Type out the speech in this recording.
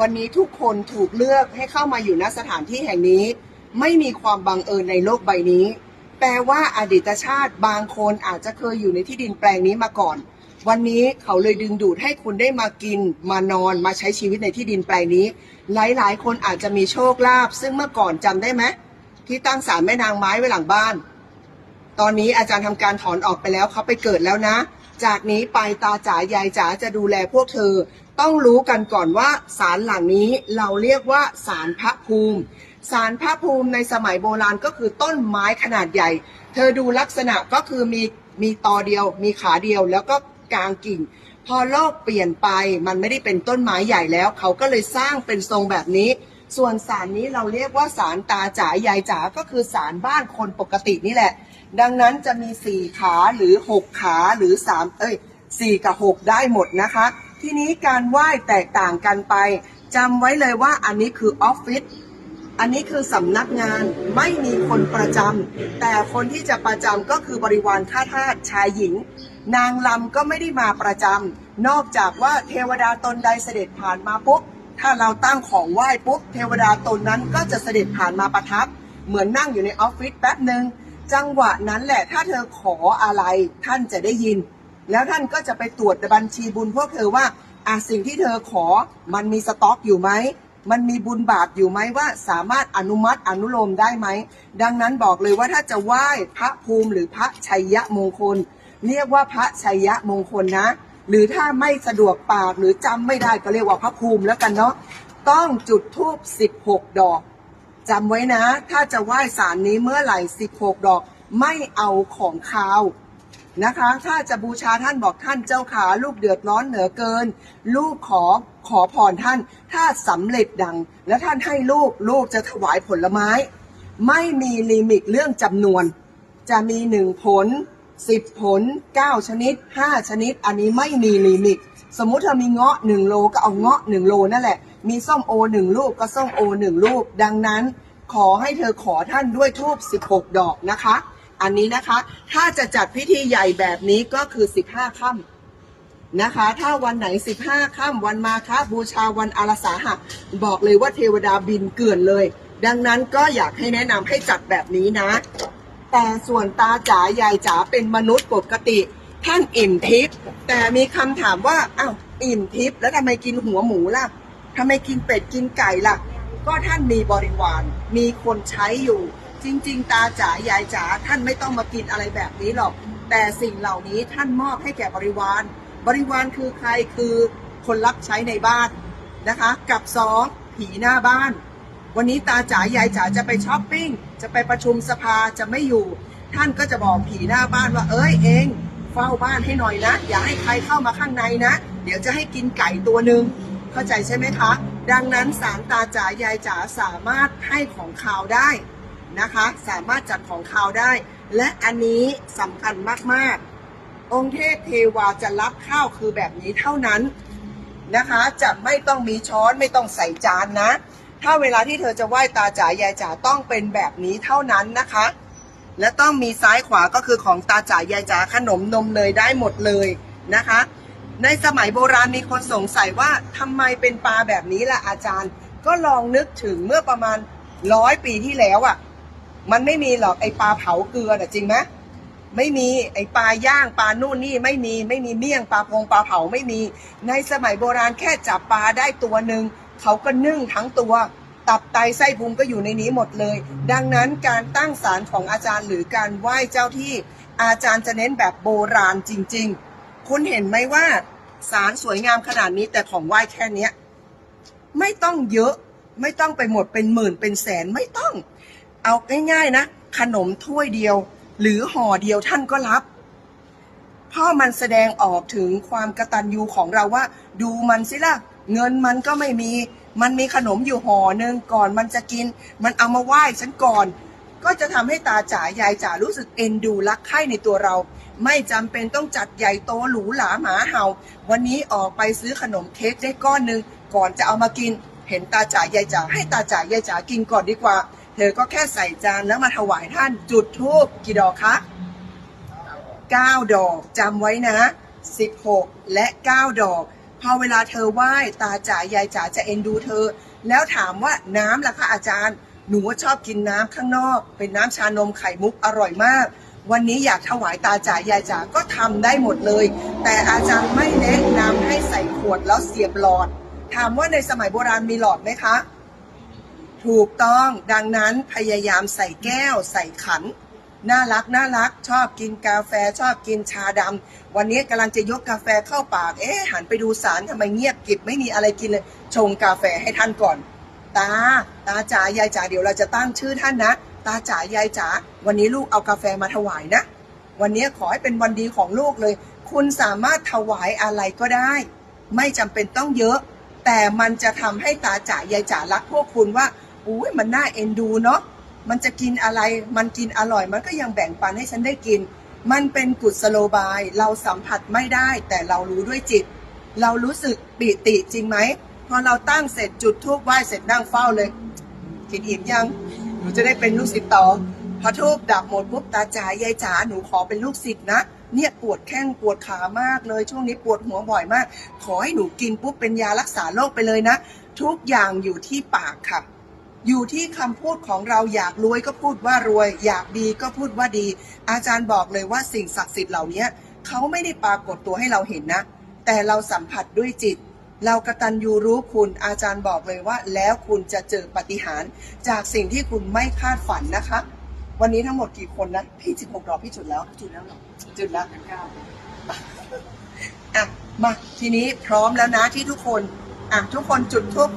วันนี้ทุกคนถูกเลือกให้เข้ามาอยู่ณสถานที่แห่งนี้ ไม่มีความบังเอิญในโลกใบนี้ แปลว่าอดีตชาติบางคนอาจจะเคยอยู่ในที่ดินแปลงนี้มาก่อน วันนี้เขาเลยดึงดูดให้คุณได้มากิน มานอนมาใช้ชีวิตในที่ดินแปลงนี้ หลายๆ คนอาจจะมีโชคลาภซึ่งเมื่อก่อนจำได้ไหมที่ตั้งศาลแม่นางไม้ไว้หลังบ้าน ตอนนี้อาจารย์ทำการถอนออกไปแล้วเขาไปเกิดแล้วนะ จากนี้ไปตาจ๋ายายจ๋าจะดูแลพวกเธอ ต้องรู้กันก่อนว่าศาลหลังนี้เราเรียกว่าศาลพระภูมิศาลพระภูมิในสมัยโบราณก็คือต้นไม้ขนาดใหญ่ เธอดูลักษณะก็คือมีมีตอเดียว มีขาเดียวแล้วก็กลางกิ่ง พอโลกเปลี่ยนไปมันไม่ได้เป็นต้นไม้ใหญ่แล้ว เขาก็เลยสร้างเป็นทรงแบบนี้ ส่วนศาลนี้เราเรียกว่าศาลตาจ๋ายายจ๋าก็คือศาลบ้านคนปกตินี่แหละ ดังนั้นจะมีสี่ขาหรือหกขาหรือสามเอ้ยสี่กับหกได้หมดนะคะ ทีนี้การไหว้แตกต่างกันไปจำไว้เลยว่าอันนี้คือออฟฟิศอันนี้คือสำนักงานไม่มีคนประจำแต่คนที่จะประจำก็คือบริวารข้าทาสชายหญิง นางลำก็ไม่ได้มาประจำนอกจากว่าเทวดาตนใดเสด็จผ่านมาปุ๊บถ้าเราตั้งของไหว้ปุ๊บเทวดาตนนั้นก็จะเสด็จผ่านมาประทับ เหมือนนั่งอยู่ในออฟฟิศแป๊บหนึ่งจังหวะนั้นแหละถ้าเธอขออะไรท่านจะได้ยิน แล้วท่านก็จะไปตรวจบัญชีบุญพวกเธอว่าอะสิ่งที่เธอขอมันมีสต็อกอยู่ไหมมันมีบุญบาปอยู่ไหมว่าสามารถอนุมัติอนุโลมได้ไหม ดังนั้นบอกเลยว่าถ้าจะไหว้พระภูมิหรือพระชัยยะมงคล เรียกว่าพระชัยยะมงคลนะ หรือถ้าไม่สะดวกปากหรือจำไม่ได้ก็เรียกว่าพระภูมิแล้วกันเนาะต้องจุดธูป16 ดอกจำไว้นะ ถ้าจะไหว้ศาลนี้เมื่อไหร่ 16 ดอก ไม่เอาของคาว นะคะ ถ้าจะบูชาท่านบอกท่านเจ้าขาลูกเดือดร้อนเหนือเกิน ลูกขอขอพรท่าน ถ้าสำเร็จดัง แล้วท่านให้ลูกลูกจะถวายผลไม้ ไม่มีลิมิตเรื่องจำนวน จะมีหนึ่งผลสิบผลเก้าชนิดห้าชนิด อันนี้ไม่มีลิมิต สมมุติเธอมีเงาะหนึ่งโลก็เอาเงาะหนึ่งโลนั่นแหละ มีส้มโอหนึ่งลูกก็ส้มโอหนึ่งลูก ดังนั้น ขอให้เธอขอท่านด้วยทูบ16ดอกนะคะ อันนี้นะคะ ถ้าจะจัดพิธีใหญ่แบบนี้ก็คือ 15ค่ำนะคะ ถ้าวันไหน 15ค่ำวันมาฆบูชาวันอาราสาหะบอกเลยว่าเทวดาบินเกลื่อนเลย ดังนั้นก็อยากให้แนะนำให้จัดแบบนี้นะ แต่ส่วนตาจ๋ายายจ๋าเป็นมนุษย์ปกติท่านอิ่มทิพย์แต่มีคำถามว่าอ้าวอิ่มทิพย์แล้วทำไมกินหัวหมูล่ะทำไมกินเป็ดกินไก่ล่ะ ก็ท่านมีบริวารมีคนใช้อยู่ จริง ๆ ตาจ๋ายายจ๋าท่านไม่ต้องมากินอะไรแบบนี้หรอก แต่สิ่งเหล่านี้ท่านมอบให้แก่บริวาร บริวารคือใครคือคนรับใช้ในบ้านนะคะ กับสองผีหน้าบ้าน วันนี้ตาจ๋ายายจ๋าจะไปช้อปปิ้งจะไปประชุมสภาจะไม่อยู่ ท่านก็จะบอกผีหน้าบ้านว่าเอ้ยเองเฝ้าบ้านให้หน่อยนะ อย่าให้ใครเข้ามาข้างในนะ เดี๋ยวจะให้กินไก่ตัวหนึ่งเข้าใจใช่ไหมคะ ดังนั้นสารตาจ๋ายายจ๋าสามารถให้ของขาวได้ นะคะ สามารถจัดของขาวได้ และอันนี้สำคัญมาก ๆ องค์เทพเทวาจะรับข้าวคือแบบนี้เท่านั้นนะคะ จะไม่ต้องมีช้อนไม่ต้องใส่จานนะ ถ้าเวลาที่เธอจะไหว้ตาจ๋ายายจ๋าต้องเป็นแบบนี้เท่านั้นนะคะ และต้องมีซ้ายขวาก็คือของตาจ๋ายายจ๋าขนมนมเนยได้หมดเลยนะคะ ในสมัยโบราณมีคนสงสัยว่าทำไมเป็นปลาแบบนี้ล่ะอาจารย์ ก็ลองนึกถึงเมื่อประมาณร้อยปีที่แล้วอะ่ะ มันไม่มีหรอกไอปลาเผาเกลือน่ะจริงไหมไม่มีไอปลาย่างปลานู่นนี่ไม่มีไม่มีเมี่ยงปลาพงปลาเผาไม่มี ในสมัยโบราณแค่จับปลาได้ตัวหนึ่งเขาก็นึ่งทั้งตัว ตับไตไส้พุงก็อยู่ในนี้หมดเลย ดังนั้นการตั้งศาลของอาจารย์หรือการไหว้เจ้าที่อาจารย์จะเน้นแบบโบราณจริง ๆ คุณเห็นไหมว่าศาลสวยงามขนาดนี้แต่ของไหว้แค่เนี้ย ไม่ต้องเยอะไม่ต้องไปหมดเป็นหมื่นเป็นแสนไม่ต้อง เอาง่ายๆนะ ขนมถ้วยเดียว หรือห่อเดียวท่านก็รับ เพราะมันแสดงออกถึงความกระตัญญูของเราว่า ดูมันสิล่ะ เงินมันก็ไม่มี มันมีขนมอยู่ห่อหนึ่งก่อนมันจะกิน มันเอามาไหว้ฉันก่อน ก็จะทำให้ตาจ๋ายายจ๋ารู้สึกเอ็นดูรักใคร่ในตัวเรา ไม่จำเป็นต้องจัดใหญ่โตหรูหราหมาเห่า วันนี้ออกไปซื้อขนมเค้กได้ก้อนหนึ่งก่อนจะเอามากิน เห็นตาจ๋ายายจ๋าให้ตาจ๋ายายจ๋ากินก่อนดีกว่า เธอก็แค่ใส่จานแล้วมาถวายท่านจุดธูปกี่ดอกคะ9 ดอกจำไว้นะ 16 และ 9 ดอก พอเวลาเธอไหว้ตาจ๋ายายจ๋าจะเอ็นดูเธอ แล้วถามว่าน้ำล่ะคะอาจารย์ หนูชอบกินน้ำข้างนอก เป็นน้ำชานมไข่มุกอร่อยมาก วันนี้อยากถวายตาจ๋ายายจ๋าก็ทำได้หมดเลย แต่อาจารย์ไม่แนะนำให้ใส่ขวดแล้วเสียบหลอด ถามว่าในสมัยโบราณมีหลอดไหมคะ ถูกต้องดังนั้นพยายามใส่แก้ว ใส่ขัน น่ารักน่ารัก ชอบกินกาแฟชอบกินชาดำวันนี้กำลังจะยกกาแฟเข้าปาก เอ๊ะหันไปดูสารทำไมเงียบกิบไม่มีอะไรกินเลยชงกาแฟให้ท่านก่อน ตา ตาจ๋ายายจ๋าเดี๋ยวเราจะตั้งชื่อท่านนะ ตาจ๋ายายจ๋าวันนี้ลูกเอากาแฟมาถวายนะ วันนี้ขอให้เป็นวันดีของลูกเลย คุณสามารถถวายอะไรก็ได้ ไม่จำเป็นต้องเยอะ แต่มันจะทำให้ตาจ๋ายายจ๋ารักพวกคุณว่า อุ้ยมันน่าเอ็นดูเนาะมันจะกินอะไรมันกินอร่อย มันก็ยังแบ่งปันให้ฉันได้กิน มันเป็นกุศโลบาย เราสัมผัสไม่ได้ แต่เรารู้ด้วยจิต เรารู้สึกปิติจริงไหมพอเราตั้งเสร็จจุดทูบไหว้เสร็จนั่งเฝ้าเลย กินอิ่มยังหนูจะได้เป็นลูกศิษย์ต่อพอทูบดับหมดปุ๊บตาจ๋ายายจ๋าหนูขอเป็นลูกศิษย์นะเนี่ยปวดแข้งปวดขามากเลย ช่วงนี้ปวดหัวบ่อยมาก ขอให้หนูกินปุ๊บเป็นยารักษาโรคไปเลยนะ ทุกอย่างอยู่ที่ปากค่ะ อยู่ที่คำพูดของเราอยากรวยก็พูดว่ารวย อยากดีก็พูดว่าดี อาจารย์บอกเลยว่าสิ่งศักดิ์สิทธิ์เหล่านี้เขาไม่ได้ปรากฏตัวให้เราเห็นนะ แต่เราสัมผัสด้วยจิต เรากระตันยูรู้คุณอาจารย์บอกเลยว่า แล้วคุณจะเจอปาฏิหารจากสิ่งที่คุณไม่คาดฝันนะคะ วันนี้ทั้งหมดกี่คนนะพี่สิบหกดอกพี่จุดแล้วจุดแล้วหรอจุดแล้วเก้าอะมาทีนี้พร้อมแล้วนะที่ทุกคนอะทุกคนจุดทูบ